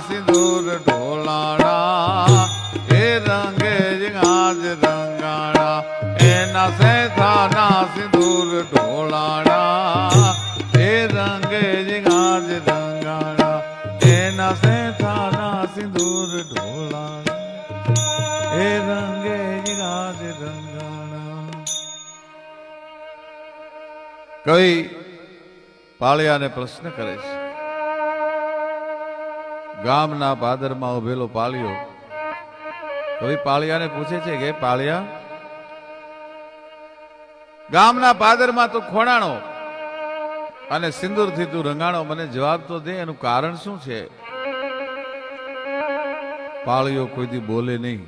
સિંદૂર ઢોલાણા, એ રંગે આજ રંગાણા, એના શેઠાના સિંદૂર ઢોલાણા, એ રંગે આજ રંગાણા, એના શેઠાના સિંદૂર ઢોલાણા, એ રંગે આજ રંગાણા. કઈ પાળિયાને પ્રશ્ન કરે છે? ગામના પાદરમાં ઉભેલો પાળિયો કવિ પાળિયાને પૂછે છે કે પાળિયા, ગામના પાદરમાં તો ખોણાણો અને સિંદૂરથી તું રંગાણો, મને જવાબ તો દે, એનું કારણ શું છે? પાળિયો કોઈથી બોલે નહીં.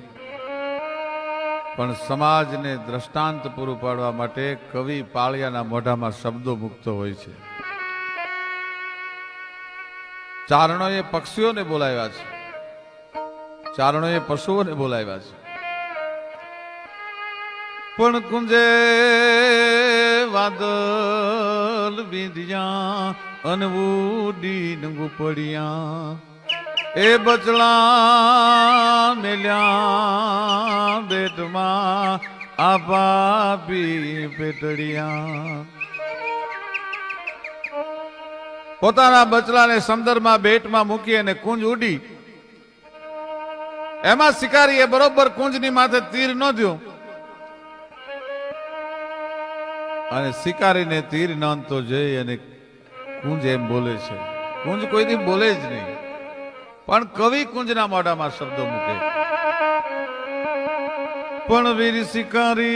પણ સમાજને દ્રષ્ટાંત પૂરું પાડવા માટે કવિ પાળિયાના મોઢામાં શબ્દો મુક્તો હોય છે. ચારણોએ પક્ષીઓને બોલાવ્યા છે. ચારણોએ પશુઓને બોલાવ્યા છે. પણ કુંજે વાદળ બીંધ્યા અનવુડી નંગુ પડ્યા. એ બચલા મેલ્યા બેટમાં આ પાપી પેટડિયા પોતાના બચલાને સમંદરમાં બેટમાં મૂકી અને કુંજ ઉડી. એમાં શિકારીએ બરોબર કુંજની માથે તીર ન દ્યો અને શિકારીને તીર નાંધતો જઈ અને કુંજ એમ બોલે છે. કુંજ કોઈથી બોલે જ નહીં. પણ કવિ કુંજના મોઢામાં શબ્દો મૂકે. પણ વીર શિકારી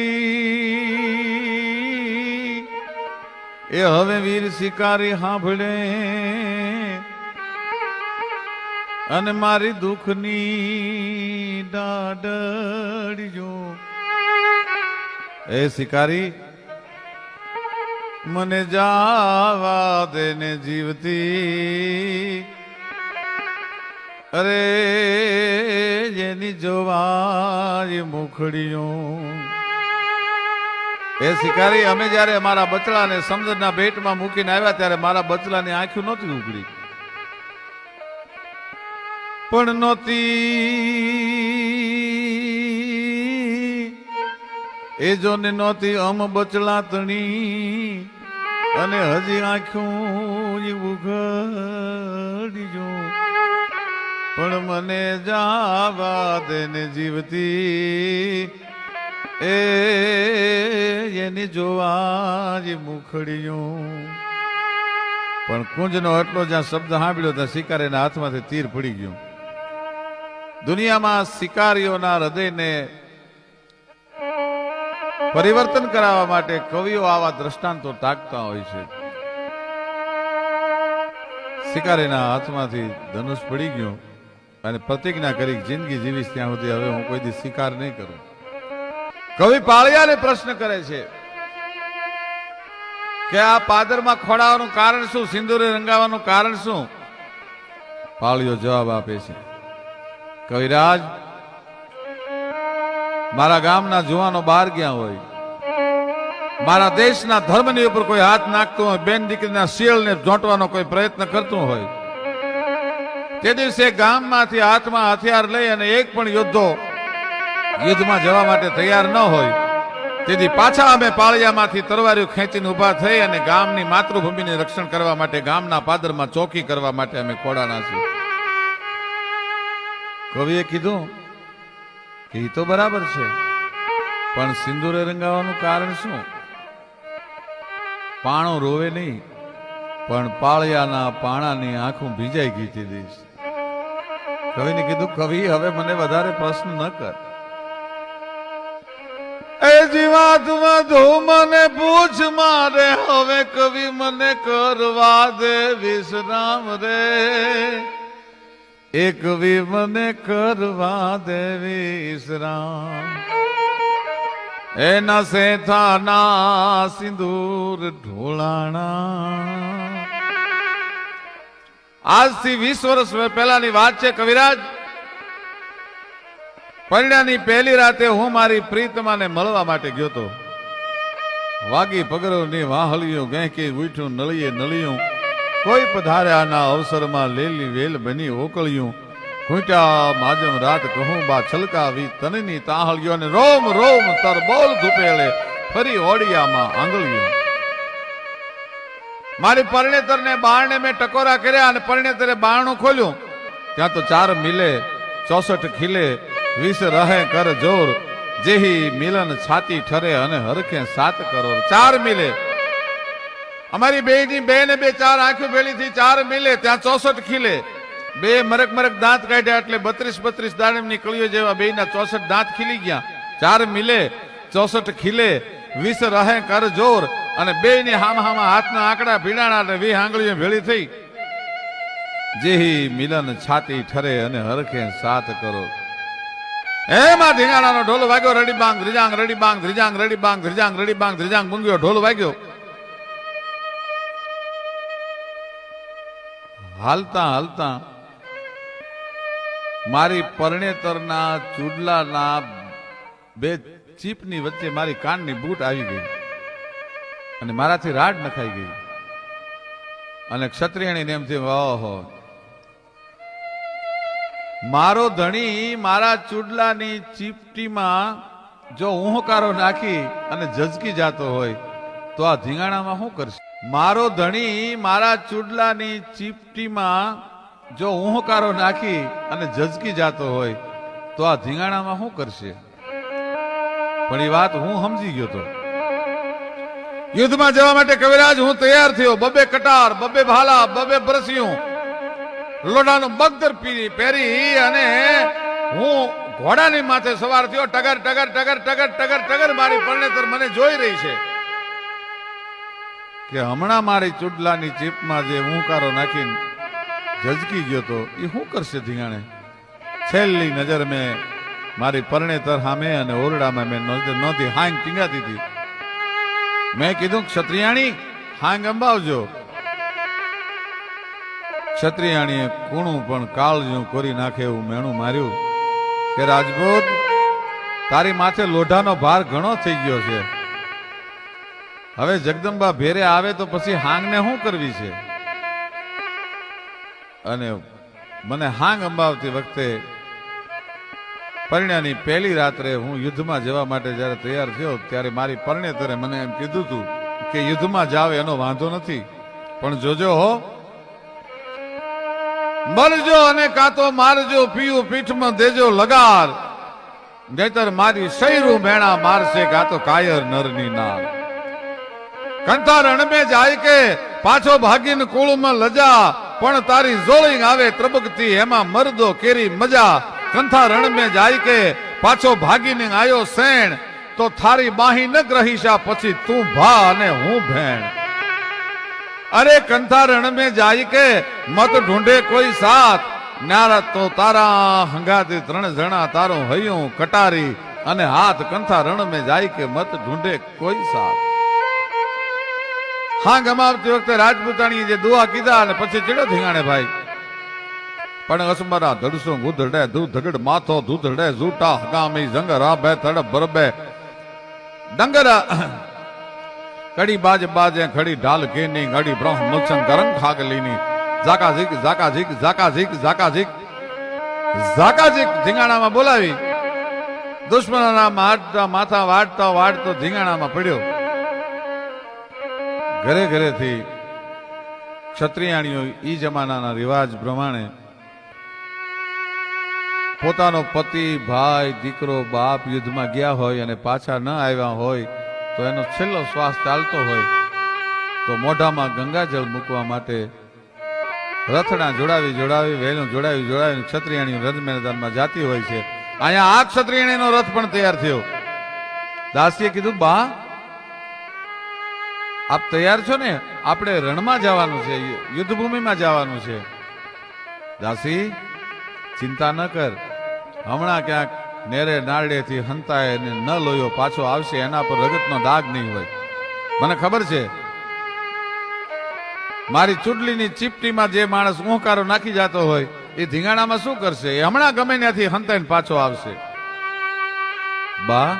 એ હવે વીર શિકારી સાંભળે અને મારી દુઃખની દાડજો એ શિકારી, મને જાવા દેને જીવતી. અરે, જેની જોવાય મુખડીઓ. એ શિકારી, અમે જ્યારે અમારા બચડાને સમુદ્રના ભેટમાં મૂકીને આવ્યા ત્યારે મારા બચડાની આંખું નહોતી ઉગડી પણ નહોતી. એ જોને નહોતી અમ બચલા તણી અને હજી આંખો ઉઘડીજો પણ મને જાવા દેને જીવતી એ, એની જોવા જ મુખડિયું. પણ કુંજનો એટલો જ્યાં શબ્દ સાંભળ્યો ત્યાં શિકારીના હાથમાંથી તીર પડી ગયું. દુનિયામાં શિકારીઓના હૃદયને પરિવર્તન કરાવવા માટે કવિઓ આવા દ્રષ્ટાંતો તાકતા હોય છે. શિકારીના હાથમાંથી ધનુષ પડી ગયું અને પ્રતિજ્ઞા કરી જિંદગી જીવીશ ત્યાં સુધી, હવે હું કોઈ દી શિકાર નહીં કરું. કવિ પાળિયાને પ્રશ્ન કરે છે કે આ પાદરમાં ખોડાવાનું કારણ શું? સિંદૂરે રંગાવાનું કારણ શું? પાળિયો જવાબ આપે છે. કવિરાજ, મારા ગામના જુવાનો બહાર ગયા હોય. મારા દેશના ધર્મની ઉપર કોઈ હાથ નાખતો હોય, બેન દીકરીના શિયળને જોંટવાનો કોઈ પ્રયત્ન કરતો હોય. તે દિવસે ગામમાંથી હાથમાં હથિયાર લઈ અને એક પણ યોદ્ધો યુદ્ધમાં જવા માટે તૈયાર ન હોય. તેથી પાછા અમે પાળિયામાંથી તરવારીઓ ખેંચીને ઊભા થઈ અને ગામની માતૃભૂમિને રક્ષણ કરવા માટે ગામના પાદરમાં ચોકી કરવા માટે અમે કોડાના છીએ. કવિએ કીધું કે એ તો બરાબર છે. પણ સિંદૂરે રંગાવાનું કારણ શું? પાણો રોવે નહીં, પણ પાળિયાના પાણાની આંખું ભીજાઈ ગઈ હતી કવિને કીધું, કવિ, હવે મને વધારે પ્રશ્ન ન કર. જીવાતમાં તું મને પૂછ, મારે હવે કવિ મને કરવા દે, વિશ્રામ રે. એ કવિ મને કરવા દે, વિશ્રામ. એના સેથાના સિંદૂર ઢોળાણા. આજથી વીસ વર્ષ પહેલાની વાત છે, કવિરાજ. પરિણાની પહેલી રાતે હું મારી પ્રીતમાને મળવા માટે ગયો તો. વાગી પગરોની વાહલિયું ગહેકી ઉઠ્યું નળીએ નળિયું. કોઈ પધાર્યાના અવસરમાં લેલી વેલ બની ઓકળ્યું. ખૂંટ્યા માજમ રાત કહું બા છલકાવી તનની તાહળ્યો અને રોમ રોમ તર બોલ ધૂપેલે ફરી ઓડિયામાં આંગળ્યું. મારી પરણેતરને બારણે મેં ટકોરા કર્યા અને પરણેતરે બારણું ખોલ્યું. ત્યાં તો ચાર મિલે, ચોસઠ ખીલે વીસ રહે કર જોર. જેહી મિલન છાતી ઠરે અને હરખે સાત કરોડ. ચાર મિલે. અમારી બે ની બે ને બે ચાર આંખો ભેળી થી ચાર મિલે. ત્યાં ચોસઠ ખીલે. બે મરક મરક દાંત કાઢ્યા એટલે બત્રીસ બત્રીસ દાડમની કળીઓ જેવા બે ના ચોસઠ દાંત ખીલી ગયા. ચાર મિલે, ચોસઠ ખીલે. વીસ રહે કર જોર. અને બે ની હામ હામા હાથના આંકડા ભીડાણા એટલે વી આંગળીઓ ભેળી થઈ. જેહી મિલન છાતી ઠરે અને હરખે સાત કરો એમાં ધીંગાણાનો ઢોલ વાગ્યો, રડી બાંગ, ધ્રિજાંગ, રડી બાંગ, ધ્રિજાંગ, રડી બાંગ, ધ્રિજાંગ, રડી બાંગ, ધ્રિજાંગ ગુંગ્યો ઢોલ વાગ્યો. હાલતા હાલતા, મારી પરણેતરના ચૂડલાના બે ચીપની વચ્ચે મારી કાનની બૂટ આવી ગઈ અને મારાથી રાડ નખાઈ ગઈ. અને ક્ષત્રિયણીને એમ થયું, ઓહો મારો ધણી મારા ચૂડલાની ચીપટીમાં જો ઊંહકારો નાખી અને ઝઝકી જાતો હોય, તો આ ધીંગાણામાં શું કરશે? મારો ધણી મારા ચૂડલાની ચીપટીમાં જો ઊંહકારો નાખી અને ઝઝકી જાતો હોય, તો આ ધીંગાણામાં શું કરશે? પણ એ વાત હું સમજી ગયો તો. યુદ્ધમાં જવા માટે કવિરાજ, હું તૈયાર થયો. બબે કટાર, બબે ભાલા, બબે બરસિયું. લોડાનું બગદર પહેરી અને હું ઘોડાની માથે સવાર થયો, ટગર ટગર ટગર ટગર ટગર ટગર મારી પરણેતર મને જોઈ રહી છે કે હમણાં મારી ચૂડલાની ચીપમાં જે હુંકારો નાખીને ઝઝકી ગયો તો એ શું કરશે ધીંગાણે? છેલ્લી નજર મેં મારી પરણેતર સામે અને ઓરડામાં મેં નજર નહોતી હાંગ ટીંગાતી હતી. મેં કીધું, ક્ષત્રિયાણી, હાંગ અંબાવજો. ક્ષત્રિયાણીએ કૂણું પણ કાળજું કરી નાખે એવું મેણું માર્યું કે, રાજપૂત, તારી માથે લોઢાનો ભાર ઘણો થઈ ગયો છે. હવે જગદંબા ભેરે આવે તો પછી હાંગને શું કરવી છે? અને મને હાંગ અંબાવતી વખતે પરિણાની પહેલી રાત્રે હું યુદ્ધમાં જવા માટે જ્યારે તૈયાર થયો, ત્યારે મારી પરણેતરે મને એમ કીધું હતું કે, યુદ્ધમાં જાવ એનો વાંધો નથી, પણ જોજો હો મરજો અને કાતો મારજો પીયું પીઠમાં દેજો લગાર. નહીતર મારી સૈરું મેણા મારશે કાતો કાયર નરની નાર. કંથા રણમે જાય કે પાછો ભાગીને કુળમાં લજા, પણ તારી જોળી આવે ત્રબકતી, એમાં મરદો કેરી મજા. કંથા રણમે જાય કે પાછો ભાગીને આયો સેણ, તો થારી બાહી ન ગ્રહીશા, પછી તું ભા અને હું ભેણ. અરે કંથા રણ મેં જાય કે મત ઢૂંઢે કોઈ સાથ? નારા તો તારા હંગાતી ત્રણ જણા તારો હૈયું કટારી અને હાથ કંથા રણ મેં જાય કે મત ઢૂંઢે કોઈ સાથ? હા ગમાવતી વખતે રાજપૂતાણી જે દુઆ કીધા અને પછી ચડ્યો ધીંગાણે ભાઈ. પણ અસમરા ધડસો ગુધડે ધૂ ધગડ માથો ધૂધડે, ઝૂટા હગામી જંગરા બે તડપ બરબે ડંગરા કડી બાજ બાજે ખડી ઢાલ કેની ઘડી બ્રહ્મ મુક્ષન ગરમ ખાગલીની. ઝાકા ઝીક ઝાકા ઝીક ઝાકા ઝીક ઝાકા ઝીક. ઝાકા ઝીક ધીંગાણામાં બોલાવી. દુશ્મનોના મારતા માથા વાટતા વાટતો ધીંગાણામાં પડ્યો. ઘરે ઘરેથી ક્ષત્રિયાણીઓ ઈ જમાનાના રિવાજ પ્રમાણે પોતાનો પતિ, ભાઈ, દીકરો, બાપ યુદ્ધમાં ગયા હોય અને પાછા ન આવ્યા હોય તો એનો છેલ્લો શ્વાસ ચાલતો હોય તો મોઢામાં ગંગાજળ મૂકવા માટે રથડા જોડાવી જોડાવી વહેલું જોડાવી જોડાવી ક્ષત્રિયાણી રથ મેદાનમાં જાતી હોય છે. અહીંયા આ ક્ષત્રિયાણીનો રથ પણ તૈયાર થયો. દાસીએ કીધું, બા, આપ તૈયાર છો ને? આપણે રણમાં જવાનું છે, યુદ્ધભૂમિમાં જવાનું છે. દાસી, ચિંતા ન કર. હમણાં ક્યાંક નેરે નારડેથી હંતાય અને ન લોયો, પાછો આવશે, એના પર રગતનો દાગ નહીં હોય. મને ખબર છે, મારી ચૂંટણીની ચીપટીમાં જે માણસ ઊંકારો નાખી જતો હોય, એ ધીંગાણામાં શું કરશે? એ હમણાં ગમે ત્યાંથી હંતાઈને પાછો આવશે. બા,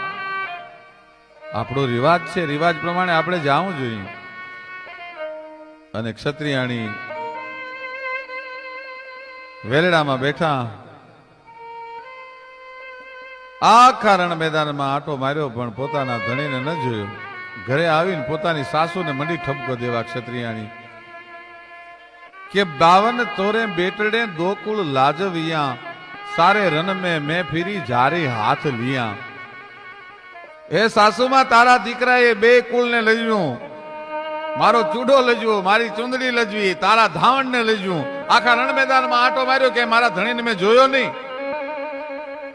આપણો રિવાજ છે, રિવાજ પ્રમાણે આપણે જાવું જોઈએ. અને ક્ષત્રિયાણી વેલડામાં બેઠા આખા રણ મેદાનમાં આટો માર્યો, પણ પોતાના ધણીને ન જોયો. ઘરે આવીને પોતાની સાસુને મંડી ઠપકો દેવા ક્ષત્રિયાણી. કે બાવન તોરે બેટડે દોકુળ લાજવિયા, સારે રન મેં મેં ફીરી જારી હાથ લિયા. એ સાસુમાં, તારા દીકરાએ બે કુળને લજ્યું. મારો ચૂડો લજ્યો, મારી ચુંદડી લજવી, તારા ધાવણને લજ્યું. આખા રણ મેદાનમાં આટો માર્યો કે મારા ધણીને મેં જોયો નહીં.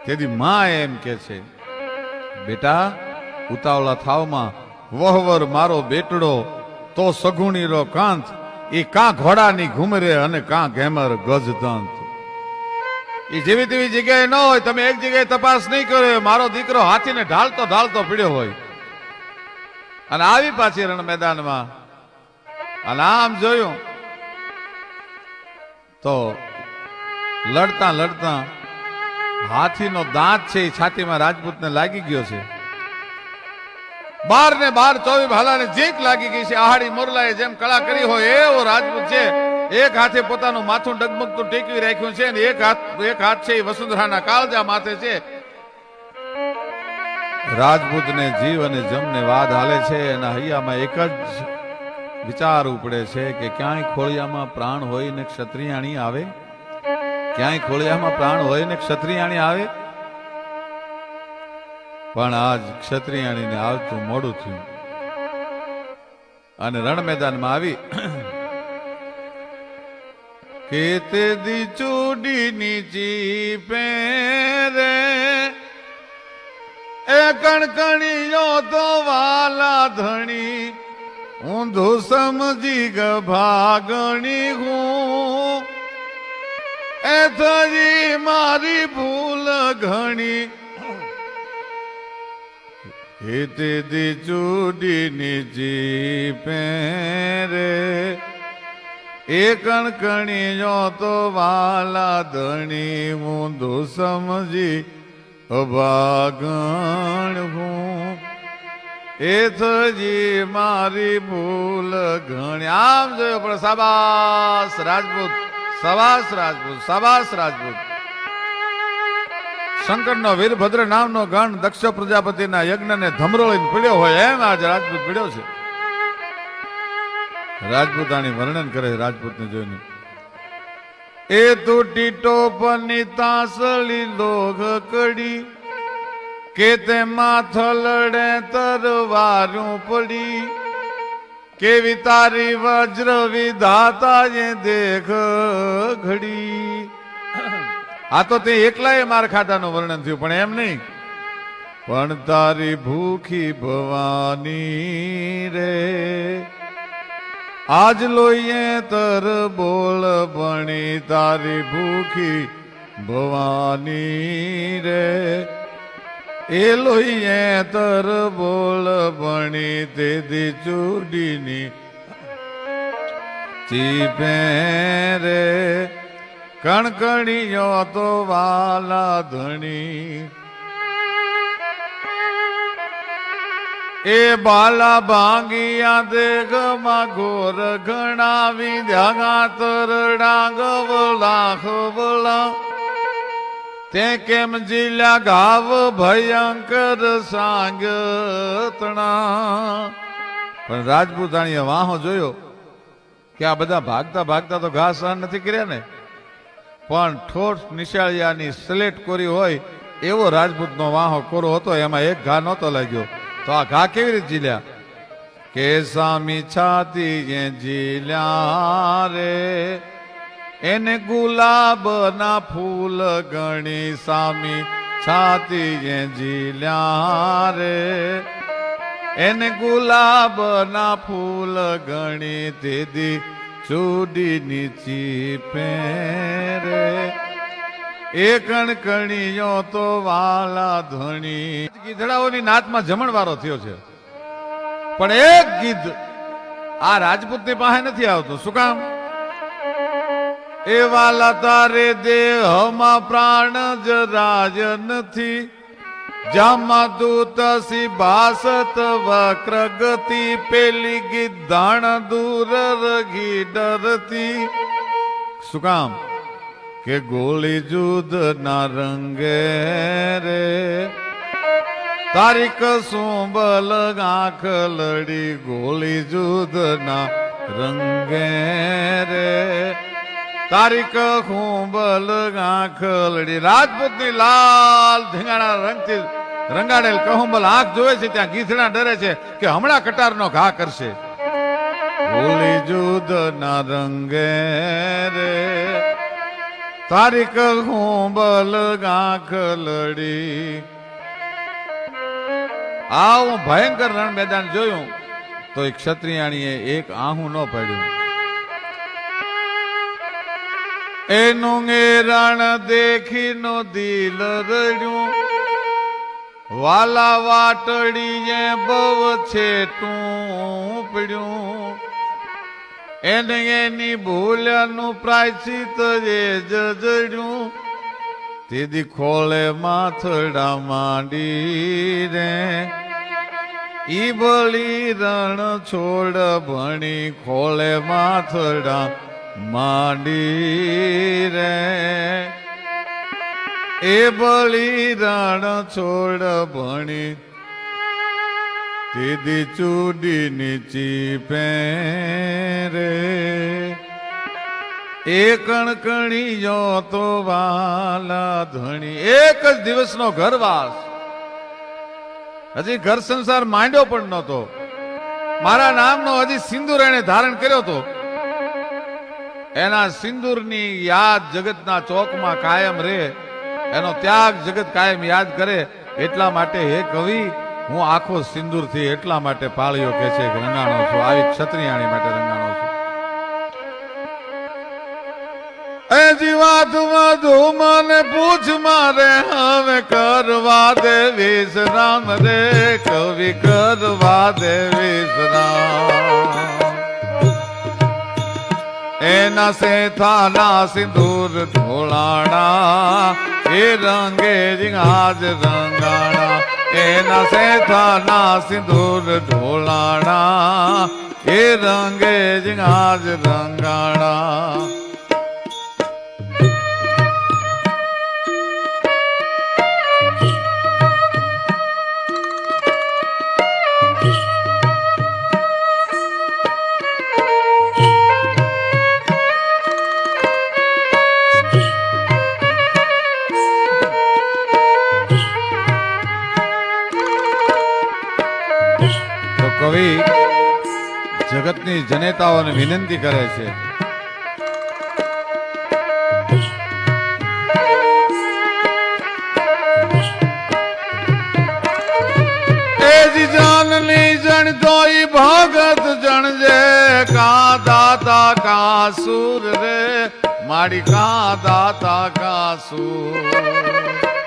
તેથી માં એમ કે છે, બેટા, ઉતાવળા થાવમાં વહવર મારો બેટડો, તો સગુણીરો કાંત એ કાં ઘોડાની ઘુમરે અને કાં ઘેમર ગજદંત એ જેવી તેવી જગ્યાએ ન હોય, તમે એક જગ્યાએ તપાસ નહીં કર્યો મારો દીકરો હાથીને ઢાલતો ઢાલતો પીડ્યો હોય. અને આવી પાછી રણ મેદાનમાં, અને આમ જોયું, તો લડતા લડતા હાથીનો દાંત છે, એ છાતીમાં રાજપૂતને લાગી ગયો છે. બાર ને બાર ચોવી ભાલાને જીક લાગી ગઈ છે. આહાડી મોરલાએ જેમ કળા કરી હોય, એવો રાજપૂત છે. એક હાથે પોતાનું માથું ડગમગતું ટેકવી રાખ્યું છે અને એક હાથ એક હાથ છે એ વસુંધરાના કાળજા માથે છે. રાજપૂતને જીવ અને જમને વાદ હાલે છે એના હૈયામાં એક જ વિચાર ઉપડે છે કે ક્યાંય ખોળિયામાં પ્રાણ હોય ને ક્ષત્રિયાણી આવે? ક્યાંય ખોળિયામાં પ્રાણ હોય ને ક્ષત્રિયાણી આવે? પણ આજ ક્ષત્રિયાણીને આવતું મોડું થયું. અને રણ મેદાનમાં આવી. કેતે દી ચૂડી નીચી પેરે એ કણકણીઓ તો વાલા ધણી. ઊંધું સમજી ગભાગણી હું. એ મારી ભૂલ ઘણી. હિતે દી ચૂડીની જીપે રે. એ કણકણીયો તો વાલા ધણી ઊંધું સમજી અભાગણ હું. એ થજી મારી ભૂલ ઘણી. આમ જોયો પણ સાબાસ, રાજપૂત. સવાસ રાજપૂત સવાસ રાજપૂત. શંકરનો વીરભદ્ર નામનો ગણ દક્ષ પ્રજાપતિના યજ્ઞને ધમરોળીને પીડ્યો હોય એમ આજ રાજપૂત પીડ્યો છે. રાજપૂતાણી વર્ણન કરે રાજપૂતને જોઈને. એ તૂટી ટોપની તાસળી લોઘ કડી, કે તેમાં થલડે તરવારું પડી કેવી તારી વજ્ર વિધાતા એ દેખ ઘડી? આ તો તે એકલાએ માર ખાતાનું વર્ણન થયું, પણ એમ નહીં. પણ તારી ભૂખી ભવાની રે. આજ લોહીએ તર બોલ ભણી તારી ભૂખી ભવાની રે. એ લોહીએ તર બોલ ભણી તે ચૂડીની ચીપે રે. કણકણીઓ તો વાલા ધણી. એ બાલા ભાંગિયા દેગમાં ઘોર ગણાવી ધ્યાગા ડાંગ ગવલા ખવલા તે કેમ જીલ્યા ગાવ ભયંકર સાંગતણા? પણ રાજપૂતાણીએ વાહો જોયો કે આ બધા ભાગતા ભાગતા તો ઘા સહન નથી કર્યા ને. પણ ઠોઠ નિશાળિયાની સ્લેટ કોરી હોય એવો રાજપૂતનો વાહો કોરો હતો, એમાં એક ઘા નહોતો લાગ્યો. તો આ ઘા કેવી રીતે જીલ્યા? કે સામી છાતી જીલ્યા રે. એને ગુલાબ ના ફૂલ ગણી સામી છાતી એ જીલ્યા રે. એને ગુલાબ ના ફૂલ ગણી દીદી ચૂડી નીચી પેરે એ કણકણીઓ તો વાલા ધણી. ગીધડાઓની નાતમાં જમણવારો થયો છે. પણ એક ગીધ આ રાજપૂતની પાસે નથી આવતું. શું કામ? એ વાલા તારે દેહમાં પ્રાણ જ રાજ નથી. જામા દૂતસી ભાસત વક્ર ગતિ પેલી ગીધાણ દૂર રઘી ડરતી. શું કામ? કે ગોળી જુદ ના રંગે રે. તારીખ સુંબલ આંખ લડી ગોળી જુદ ના રંગે રે. તારીખ ખુંબલ આંખ લડી. રાજપૂતની લાલ ધીંગાણા રંગથી રંગાડેલ કહુંબલ આંખ જોવે છે, ત્યાં ગીધડા ડરે છે કે હમણાં કટારનો ઘા કરશે. હોલી જુદ ના રંગે રે. તારીખ ખૂંબલ આંખ લડી. આ ભયંકર રણ મેદાન જોયું, તો એક ક્ષત્રિયાણીએ એક આહું ન પડ્યું. એનું એ રણ દેખીનો દિલ રડ્યું. વાલા વાટડીએ બવ છે તું પડ્યું એને એની ભૂલનું પ્રાયચિત એ જજડ્યું તેદી ખોળે માથડા માંડી રે. ઈ બળી રણ છોડ ભણી ખોળે માથડા માંડી રે એ બળી રણ છોડ ભણી તેદી ચૂડી નીચી પેરે એ કણકણીયો તો વાલા ધણી, એક જ દિવસનો ઘરવાસ. હજી ઘર સંસાર માંડ્યો પણ નહોતો. મારા નામનો હજી સિંદૂર એને ધારણ કર્યો હતો એના સિંદૂરની યાદ જગતના ચોકમાં કાયમ રહે. એનો ત્યાગ જગત કાયમ યાદ કરે. એટલા માટે હે કવિ, હું આખો સિંદૂરથી એટલા માટે પાળ્યો કે છે કે રંગાણો છું. આવી ક્ષત્રિયાણી માટે રંગાણો છું. એ જીવાતમાં ધૂમ ને પૂછ મારે, હવે કરવા દે વિશ્રામ રે, કવિ કરવા દે વિશ્રામ એના સેથાના સિંદૂર ઢોળાણા એ રંગે આજ રંગાણા. એના સેથાના સિંદૂર ઢોળાણા એ રંગે આજ રંગાણા. જગતની જનેતાઓને વિનંતી કરે છે. જાનની જણતો ઈ ભગત જણજે કા દાતા કા સુર રે, માડી કા દાતા કા સુર.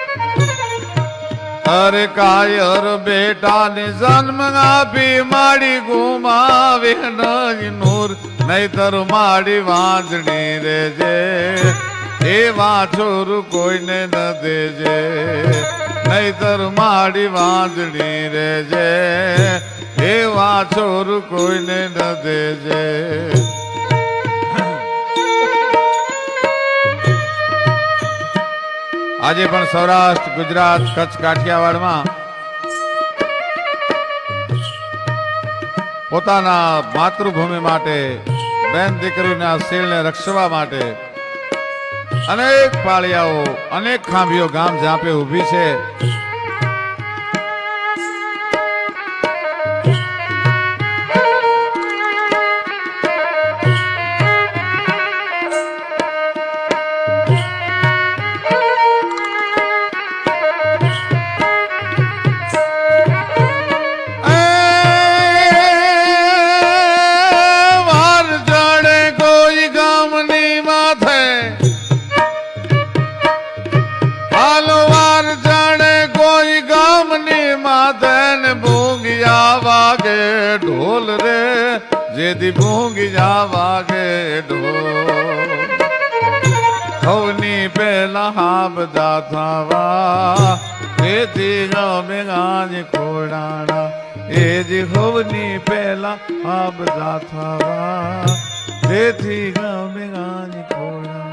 અરે કાયર બેટા ને જન્મ આપી માડી ગુમાવે નહીં નૂર નહીતર માડી વાંચણી રેજે એ વાછોર કોઈને ન દેજે, નહીતર માડી વાંચણી રેજે એ વાછોર કોઈને ન દેજે. આજે પણ સૌરાષ્ટ્ર, ગુજરાત, કચ્છ, કાઠિયાવાડમાં પોતાના માતૃભૂમિ માટે, બેન દીકરીના શીલને રક્ષવા માટે અનેક પાળિયાઓ, અનેક ખાંભીઓ ગામ જાપે ઊભી છે. જેથી ભૂંગિયા વાગે ઢોલ ખવની પેલા હા બધા થવા. એથી ગમે ગાજ ખોડાણા એ જ ખવની પેલા હા બધા થવા. એથી ગમે ગાજ ખોડાણા